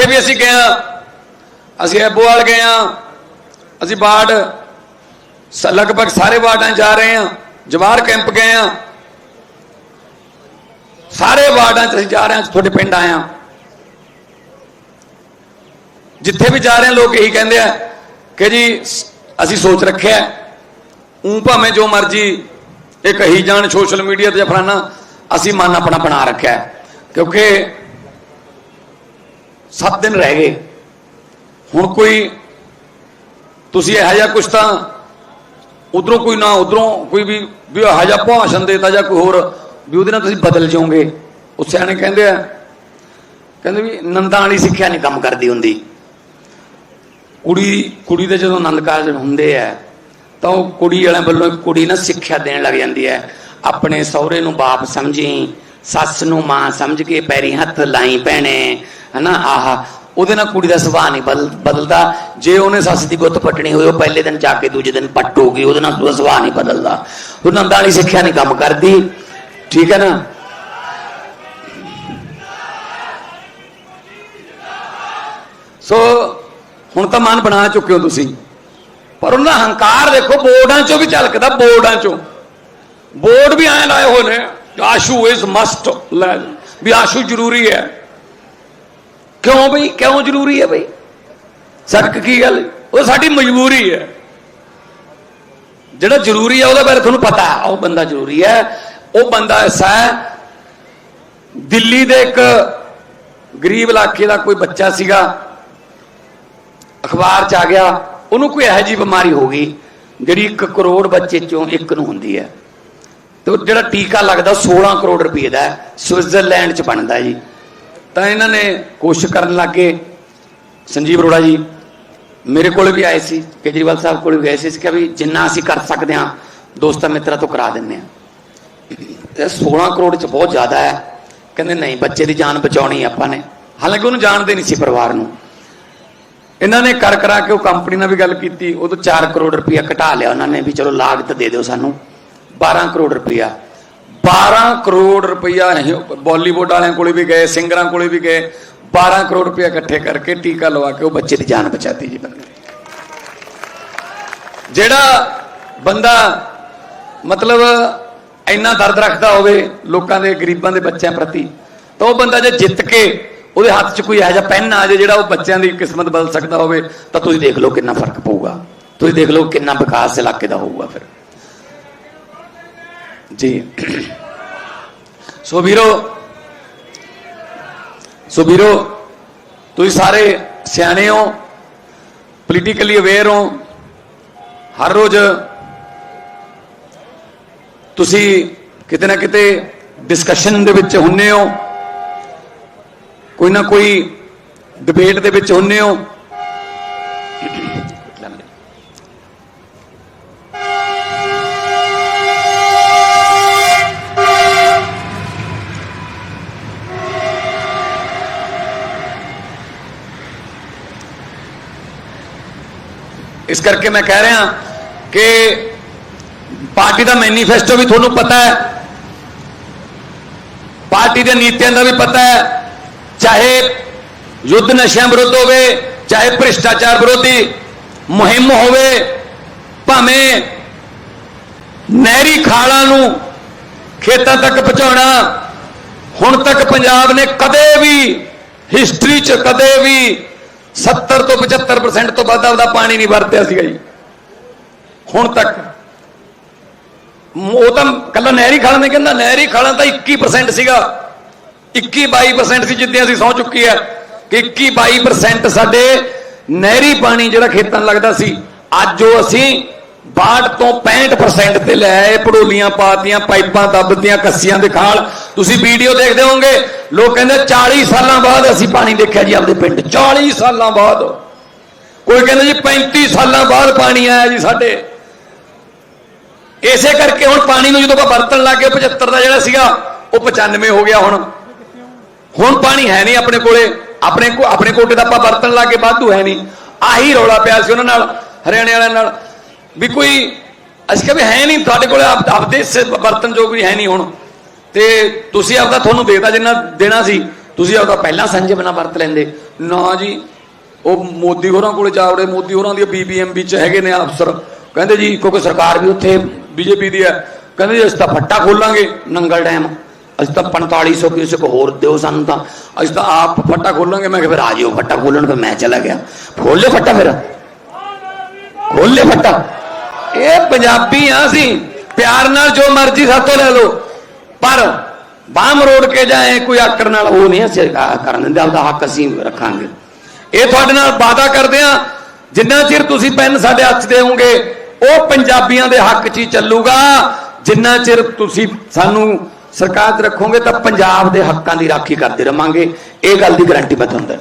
ਜਿੱਥੇ ਵੀ ਅਸੀਂ ਗਏ ਆ ਅਸੀਂ ਐਬੋਵਾਲ ਗਏ ਆ ਅਸੀਂ ਬਾੜ ਲਗਭਗ ਸਾਰੇ ਵਾਰਡਾਂ 'ਚ ਜਾ ਰਹੇ ਆ ਜਵਾਰ ਕੈਂਪ ਗਏ ਆ ਸਾਰੇ ਵਾਰਡਾਂ 'ਚ ਅਸੀਂ ਜਾ ਰਹੇ ਆ ਤੁਹਾਡੇ ਪਿੰਡ ਆਏ ਆ ਜਿੱਥੇ ਵੀ ਜਾ ਰਹੇ ਆ ਲੋਕ ਇਹੀ ਕਹਿੰਦੇ ਆ ਕਿ ਜੀ ਅਸੀਂ ਸੋਚ ਰੱਖਿਆ ਉਂ ਭਾਵੇਂ ਜੋ ਮਰਜ਼ੀ ਇਹ ਕਹੀ ਜਾਣ ਸੋਸ਼ਲ ਮੀਡੀਆ ਤੇ ਫਰਾਨਾ ਅਸੀਂ ਮਨ ਆਪਣਾ ਬਣਾ ਰੱਖਿਆ ਕਿਉਂਕਿ 7 ਦਿਨ ਰਹਿ ਗਏ। ਹੁਣ ਕੋਈ ਤੁਸੀਂ ਇਹੋ ਜਿਹਾ ਕੁਛ ਤਾਂ ਉਧਰੋਂ ਕੋਈ ਨਾ ਉਧਰੋਂ ਕੋਈ ਵੀ ਵੀ ਇਹੋ ਜਿਹਾ ਭਾਸ਼ਣ ਦੇਤਾ ਜਾਂ ਕੋਈ ਹੋਰ, ਵੀ ਉਹਦੇ ਨਾਲ ਤੁਸੀਂ ਬਦਲ ਜਾਓਗੇ। ਉਹ ਸਿਆਣੇ ਕਹਿੰਦੇ ਆ, ਕਹਿੰਦੇ ਵੀ ਨੰਦਾਂ ਵਾਲੀ ਸਿੱਖਿਆ ਨਹੀਂ ਕੰਮ ਕਰਦੀ ਹੁੰਦੀ। ਕੁੜੀ ਕੁੜੀ ਦੇ ਜਦੋਂ ਆਨੰਦ ਕਾਰਜ ਹੁੰਦੇ ਆ, ਤਾਂ ਉਹ ਕੁੜੀ ਵਾਲਿਆਂ ਵੱਲੋਂ ਕੁੜੀ ਨਾ ਸਿੱਖਿਆ ਦੇਣ ਲੱਗ ਜਾਂਦੀ ਹੈ। ਆਪਣੇ ਸਹੁਰੇ ਨੂੰ ਬਾਪ ਸਮਝੀ ਸੱਸ ਨੂੰ ਮਾਂ ਸਮਝ ਕੇ ਪੈਰੀ ਹੱਥ ਲਾਈ ਭੈਣੇ, ਹਨਾ? ਆਹ, ਉਹਦੇ ਨਾਲ ਕੁੜੀ ਦਾ ਸੁਭਾਅ ਨਹੀਂ ਬਦਲ, ਬਦਲਦਾ। ਜੇ ਉਹਨੇ ਸੱਸ ਦੀ ਗੁੱਤ ਪੱਟਣੀ ਹੋਈ ਉਹ ਪਹਿਲੇ ਦਿਨ ਜਾ ਕੇ ਦੂਜੇ ਦਿਨ ਪੱਟੂਗੀ, ਉਹਦੇ ਨਾਲ ਉਹਦਾ ਸੁਭਾਅ ਨਹੀਂ ਬਦਲਦਾ। ਉਹ ਨੰਦਾਂ ਵਾਲੀ ਸਿੱਖਿਆ ਨਹੀਂ ਕੰਮ ਕਰਦੀ। ਠੀਕ ਹੈ ਨਾ? ਸੋ, ਹੁਣ ਤਾਂ ਮਨ ਬਣਾ ਚੁੱਕੇ ਹੋ ਤੁਸੀਂ। ਪਰ ਉਹਨਾਂ ਦਾ ਹੰਕਾਰ ਦੇਖੋ, ਬੋਰਡਾਂ ਚੋਂ ਵੀ ਝਲਕਦਾ, ਬੋਰਡਾਂ ਚੋਂ। ਬੋਰਡ ਵੀ ਐਂ ਲਾਏ ਹੋਏ ਨੇ। ਆਸ਼ੂ ਇਜ਼ ਮਸਟ ਲੈ ਵੀ ਆਸ਼ੂ ਜ਼ਰੂਰੀ ਹੈ। ਕਿਉਂ ਬਈ? ਕਿਉਂ ਜ਼ਰੂਰੀ ਹੈ ਬਈ? ਸੜਕ ਕੀ ਗੱਲ? ਉਹ ਸਾਡੀ ਮਜਬੂਰੀ ਹੈ। ਜਿਹੜਾ ਜ਼ਰੂਰੀ ਹੈ, ਉਹਦੇ ਬਾਰੇ ਤੁਹਾਨੂੰ ਪਤਾ ਹੈ। ਉਹ ਬੰਦਾ ਜ਼ਰੂਰੀ ਹੈ। ਉਹ ਬੰਦਾ ਐਸਾ ਹੈ, ਦਿੱਲੀ ਦੇ ਇੱਕ ਗਰੀਬ ਇਲਾਕੇ ਦਾ ਕੋਈ ਬੱਚਾ ਸੀਗਾ। ਅਖਬਾਰ 'ਚ ਆ ਗਿਆ। ਉਹਨੂੰ ਕੋਈ ਇਹੋ ਜਿਹੀ ਬਿਮਾਰੀ ਹੋ ਗਈ, ਜਿਹੜੀ 1 ਕਰੋੜ ਬੱਚੇ ਚੋਂ ਇੱਕ ਨੂੰ ਹੁੰਦੀ ਹੈ। ਤੇ ਉਹ ਜਿਹੜਾ ਟੀਕਾ ਲੱਗਦਾ 16 ਕਰੋੜ ਰੁਪਏ ਦਾ ਸਵਿਟਜ਼ਰਲੈਂਡ 'ਚ ਬਣਦਾ ਜੀ। ਤਾਂ ਇਹਨਾਂ ਨੇ ਕੋਸ਼ਿਸ਼ ਕਰਨ ਲੱਗੇ ਸੰਜੀਵ ਅਰੋੜਾ ਜੀ, ਮੇਰੇ ਕੋਲ ਵੀ ਆਏ ਸੀ, ਕੇਜਰੀਵਾਲ ਸਾਹਿਬ ਕੋਲ ਵੀ ਗਏ ਸੀ। ਅਸੀਂ ਵੀ ਜਿੰਨਾ ਅਸੀਂ ਕਰ ਸਕਦੇ ਹਾਂ, ਦੋਸਤਾਂ ਮਿੱਤਰਾਂ ਤੋਂ ਕਰਾ ਦਿੰਨੇ ਆ ਤੇ 16 ਕਰੋੜ 'ਚ ਬਹੁਤ ਜ਼ਿਆਦਾ ਹੈ। ਕਹਿੰਦੇ ਨਹੀਂ, ਬੱਚੇ ਦੀ ਜਾਨ ਬਚਾਉਣੀ ਆਪਾਂ ਨੇ। ਹਾਲਾਂਕਿ ਉਹਨੂੰ ਜਾਣਦੇ ਨਹੀਂ ਸੀ ਪਰਿਵਾਰ ਨੂੰ। ਇਹਨਾਂ ਨੇ ਕਰ ਕਰਾ ਕੇ ਉਹ ਕੰਪਨੀ ਨਾਲ ਵੀ ਗੱਲ ਕੀਤੀ, ਉਹ ਤੋਂ 4 ਕਰੋੜ ਰੁਪਇਆ ਘਟਾ ਲਿਆ ਉਹਨਾਂ ਨੇ ਵੀ ਚਲੋ ਲਾਗਤ ਦੇ ਦਿਓ ਸਾਨੂੰ। 12 ਕਰੋੜ ਰੁਪਇਆ 12 ਕਰੋੜ ਰੁਪਇਆ ਬਾਲੀਵੁੱਡ ਵਾਲਿਆਂ ਕੋਲੇ ਵੀ ਗਏ, ਸਿੰਗਰਾਂ ਕੋਲੇ ਵੀ ਗਏ। 12 ਕਰੋੜ ਰੁਪਇਆ ਇਕੱਠੇ ਕਰਕੇ ਟੀਕਾ ਲਵਾ ਕੇ ਉਹ ਬੱਚੇ ਦੀ ਜਾਨ ਬਚਾਤੀ ਜੀ ਬੰਦੇ ਜਿਹੜਾ ਬੰਦਾ ਮਤਲਬ ਇੰਨਾ ਦਰਦ ਰੱਖਦਾ ਹੋਵੇ ਲੋਕਾਂ ਦੇ, ਗਰੀਬਾਂ ਦੇ ਬੱਚਿਆਂ ਪ੍ਰਤੀ, ਤਾਂ ਉਹ ਬੰਦਾ ਜੇ ਜਿੱਤ ਕੇ ਉਹਦੇ ਹੱਥ 'ਚ ਕੋਈ ਇਹੋ ਜਿਹਾ ਪੈਨ ਆ ਜਾਏ ਜਿਹੜਾ ਉਹ ਬੱਚਿਆਂ ਦੀ ਕਿਸਮਤ ਬਦਲ ਸਕਦਾ ਹੋਵੇ, ਤਾਂ ਤੁਸੀਂ ਦੇਖ ਲਓ ਕਿੰਨਾ ਫ਼ਰਕ ਪਊਗਾ। ਤੁਸੀਂ ਦੇਖ ਲਓ ਕਿੰਨਾ ਵਿਕਾਸ ਇਲਾਕੇ ਦਾ ਹੋਊਗਾ ਫਿਰ। ਜੀ। ਸੋ ਵੀਰੋ ਸੋ ਵੀਰੋ, ਤੁਸੀਂ ਸਾਰੇ ਸਿਆਣੇ ਹੋ ਪੋਲੀਟੀਕਲੀ ਅਵੇਅਰ ਹੋ, ਹਰ ਰੋਜ਼ ਤੁਸੀਂ ਕਿਤੇ ਨਾ ਕਿਤੇ ਡਿਸਕਸ਼ਨ ਦੇ ਵਿੱਚ ਹੁੰਨੇ ਹੋ, ਕੋਈ ਨਾ ਕੋਈ ਡਿਬੇਟ ਦੇ ਵਿੱਚ ਹੁੰਨੇ ਹੋ। ਇਸ ਕਰਕੇ ਮੈਂ ਕਹਿ ਰਿਹਾ ਕਿ ਪਾਰਟੀ ਦਾ ਮੈਨੀਫੈਸਟੋ ਵੀ ਤੁਹਾਨੂੰ ਪਤਾ ਹੈ। ਪਾਰਟੀ ਦੇ ਨੀਤੀਆਂ ਦਾ ਵੀ ਪਤਾ ਹੈ। ਚਾਹੇ ਯੁੱਧ ਨਸ਼ਿਆਂ ਵਿਰੁੱਧ ਹੋਵੇ, ਚਾਹੇ ਭ੍ਰਿਸ਼ਟਾਚਾਰ ਵਿਰੋਧੀ ਮੁਹਿੰਮ ਹੋਵੇ, ਭਾਵੇਂ ਨਹਿਰੀ ਖਾਲਾਂ ਨੂੰ ਖੇਤਾਂ ਤੱਕ ਪਹੁੰਚਾਉਣਾ, ਹੁਣ ਤੱਕ ਪੰਜਾਬ ਨੇ ਕਦੇ ਵੀ ਹਿਸਟਰੀ 'ਚ ਕਦੇ ਵੀ 70 ਤੋਂ 75% ਤੋਂ ਵੱਧ ਆਪਦਾ ਪਾਣੀ ਨਹੀਂ ਵਰਤਿਆ ਸੀਗਾ ਜੀ। ਹੁਣ ਤੱਕ। ਉਹ ਤਾਂ ਕੱਲਾ ਨਹਿਰੀ ਖਾਲਾਂ ਨੇ ਕਹਿੰਦਾ, ਨਹਿਰੀ ਖਾਲਾਂ ਤਾਂ 21% ਸੀਗਾ। 21 22% ਸੀ ਜਿੱਦਾਂ ਅਸੀਂ ਸੌ ਚੁੱਕੀ ਹੈ ਕਿ 21 22% ਸਾਡੇ ਨਹਿਰੀ ਪਾਣੀ ਜਿਹੜਾ ਖੇਤਾਂ ਨੂੰ ਲੱਗਦਾ ਸੀ। ਅੱਜ ਉਹ ਅਸੀਂ 62 ਤੋਂ 65% ਤੇ ਲੈ ਆਏ ਪੜੋਲੀਆਂ ਪਾਤੀਆਂ, ਪਾਈਪਾਂ ਦੱਬਤੀਆਂ, ਕੱਸੀਆਂ ਦੇ ਖਾਲ। ਤੁਸੀਂ ਵੀਡੀਓ ਦੇਖਦੇ ਹੋਵੋਗੇ, ਲੋਕ ਕਹਿੰਦੇ 40 ਸਾਲਾਂ ਬਾਅਦ ਅਸੀਂ ਪਾਣੀ ਦੇਖਿਆ ਜੀ ਆਪਦੇ ਪਿੰਡ। 40 ਸਾਲਾਂ ਬਾਅਦ। ਕੋਈ ਕਹਿੰਦਾ ਜੀ 35 ਸਾਲਾਂ ਬਾਅਦ ਪਾਣੀ ਆਇਆ ਜੀ ਸਾਡੇ। ਇਸੇ ਕਰਕੇ ਹੁਣ ਪਾਣੀ ਨੂੰ ਜਦੋਂ ਆਪਾਂ ਵਰਤਣ ਲੱਗੇ 75 ਦਾ ਜਿਹੜਾ ਸੀਗਾ, ਉਹ 95 ਹੋ ਗਿਆ ਹੁਣ। ਹੁਣ ਪਾਣੀ ਹੈ ਨਹੀਂ ਆਪਣੇ ਕੋਲੇ। ਆਪਣੇ ਕੋ ਆਪਣੇ ਕੋਟੇ ਦਾ ਆਪਾਂ ਵਰਤਣ ਲੱਗੇ ਵਾਧੂ ਹੈ ਨਹੀਂ। ਆਹੀ ਰੌਲਾ ਪਿਆ ਸੀ ਉਹਨਾਂ ਨਾਲ, ਹਰਿਆਣੇ ਵਾਲਿਆਂ ਨਾਲ। ਵੀ ਕੋਈ ਅਸੀਂ ਕਿਹਾ ਵੀ ਹੈ ਨਹੀਂ, ਤੁਹਾਡੇ ਕੋਲ ਆਪਦੇ ਸ- ਵਰਤਨ ਵੀ ਹੈ ਨਹੀਂ ਹੁਣ। ਤੇ ਤੁਸੀਂ ਆਪਦਾ ਤੁਹਾਨੂੰ ਦੇਤਾ ਜਿੰਨਾ ਦੇਣਾ ਸੀ, ਤੁਸੀਂ ਆਪਦਾ ਪਹਿਲਾਂ ਸੰਜਮ ਨਾਲ ਵਰਤ ਲੈਂਦੇ। ਨਾ ਜੀ, ਉਹ ਮੋਦੀ ਹੋਰਾਂ ਕੋਲੇ ਜਾ ਮੋਦੀ ਹੋਰਾਂ ਦੀ ਬੀਬੀਐਮਬੀ ਚ ਹੈਗੇ ਨੇ ਅਫਸਰ। ਕਹਿੰਦੇ ਜੀ, ਕਿਉਂਕਿ ਸਰਕਾਰ ਵੀ ਉੱਥੇ ਬੀਜੇਪੀ ਦੀ ਹੈ। ਕਹਿੰਦੇ ਜੀ, ਅਸੀਂ ਤਾਂ ਫੱਟਾ ਖੋਲਾਂਗੇ ਨੰਗਲ ਡੈਮ। ਅਸੀਂ ਤਾਂ 4500 ਕਿਊਸਕ ਹੋਰ ਦਿਓ ਸਾਨੂੰ ਤਾਂ। ਅਸੀਂ ਤਾਂ ਆਪ ਫੱਟਾ ਖੋਲਾਂਗੇ। ਮੈਂ ਕਿਹਾ ਫਿਰ ਆ ਜਿਓ, ਫੱਟਾ ਖੋਲਣ ਫਿਰ ਮੈਂ ਚਲਾ ਗਿਆ। ਖੋਲ ਲੈ ਫੱਟਾ ਫਿਰ। ਖੋਲ ਲੈ ਫੱਟਾ। ਇਹ ਪੰਜਾਬੀ ਆ ਅਸੀਂ ਪਿਆਰ ਨਾਲ ਜੋ ਮਰਜ਼ੀ ਸਾਥੋਂ ਲੈ ਲਓ, ਪਰ ਬਾਹ ਮਰੋੜ ਕੇ ਜਾਏ ਕੋਈ ਆਕੜ ਨਾਲ ਉਹ ਨਹੀਂ ਅਸੀਂ ਕਰਨ ਦਿੰਦੇ, ਆਪਦਾ ਹੱਕ ਅਸੀਂ ਰੱਖਾਂਗੇ। ਇਹ ਤੁਹਾਡੇ ਨਾਲ ਵਾਅਦਾ ਕਰਦੇ ਆ ਜਿੰਨਾ ਚਿਰ ਤੁਸੀਂ ਪੈਨ ਸਾਡੇ ਹੱਥ 'ਚ ਦੇਵੋਗੇ ਉਹ ਪੰਜਾਬੀਆਂ ਦੇ ਹੱਕ 'ਚ ਹੀ ਚੱਲੂਗਾ। ਜਿੰਨਾ ਚਿਰ ਤੁਸੀਂ ਸਾਨੂੰ ਸਰਕਾਰ 'ਚ ਰੱਖੋਗੇ ਤਾਂ ਪੰਜਾਬ ਦੇ ਹੱਕਾਂ ਦੀ ਰਾਖੀ ਕਰਦੇ ਰਵਾਂਗੇ। ਇਹ ਗੱਲ ਦੀ ਗਾਰੰਟੀ ਮੈਂ ਤੁਹਾਨੂੰ